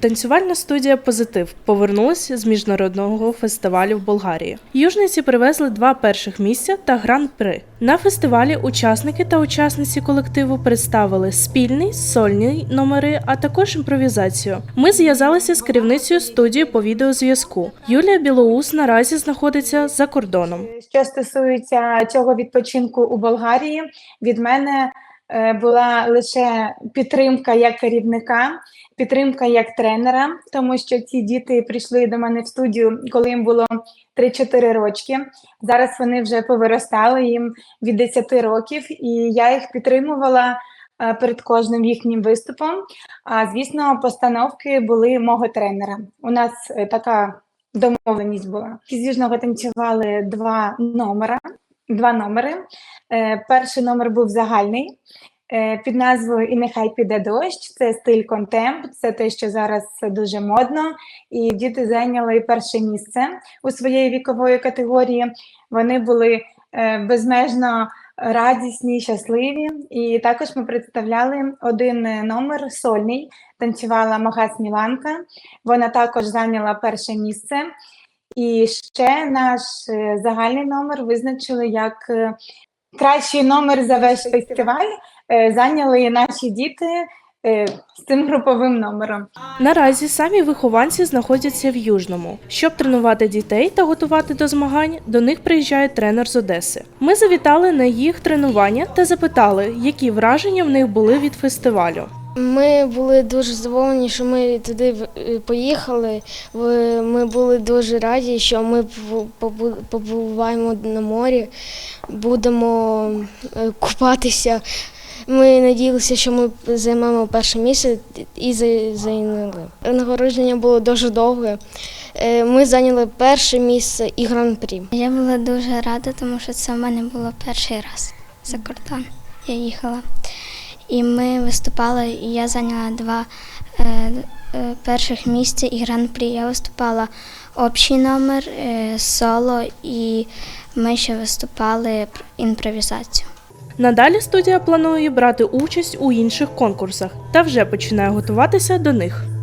Танцювальна студія Позитив повернулася з міжнародного фестивалю в Болгарії. Южниці привезли два перших місця та гран-при. На фестивалі учасники та учасниці колективу представили спільний, сольні номери, а також імпровізацію. Ми зв'язалися з керівницею студії по відеозв'язку. Юлія Білоус наразі знаходиться за кордоном. Що стосується цього відпочинку у Болгарії, від мене була лише підтримка як керівника, підтримка як тренера, тому що ці діти прийшли до мене в студію, коли їм було 3-4 рочки. Зараз вони вже повиростали їм від 10 років, і я їх підтримувала е, перед кожним їхнім виступом. А звісно, постановки були мого тренера. У нас е, така домовленість була. З Южного танцювали два номера. Два номери. Е, перший номер був загальний е, під назвою І нехай піде дощ. Це стиль контемп, це те, що зараз дуже модно. І діти зайняли перше місце у своєї вікової категорії. Вони були е, безмежно радісні, щасливі. І також ми представляли один номер сольний. Танцювала Магас Міланка. Вона також зайняла перше місце. І ще наш загальний номер визначили як кращий номер за весь фестиваль. е, Зайняли наші діти е, з цим груповим номером. Наразі самі вихованці знаходяться в Южному. Щоб тренувати дітей та готувати до змагань, до них приїжджає тренер з Одеси. Ми завітали на їх тренування та запитали, які враження в них були від фестивалю. Ми були дуже задоволені, що ми туди е, поїхали. Ми були дуже раді, що ми побу- побу- побуваємо на морі, будемо е, купатися. Ми надіялися, що ми займемо перше місце і зайняли. Нагородження було дуже довге. Е, Ми зайняли перше місце і гран-прі. Я була дуже рада, тому що це в мене було перший раз за кордон. Я їхала. І ми виступали, і я зайняла два е, е, перших місця і гран-прі. Я виступала общий номер, е, соло, і ми ще виступали імпровізацію. Надалі студія планує брати участь у інших конкурсах та вже починає готуватися до них.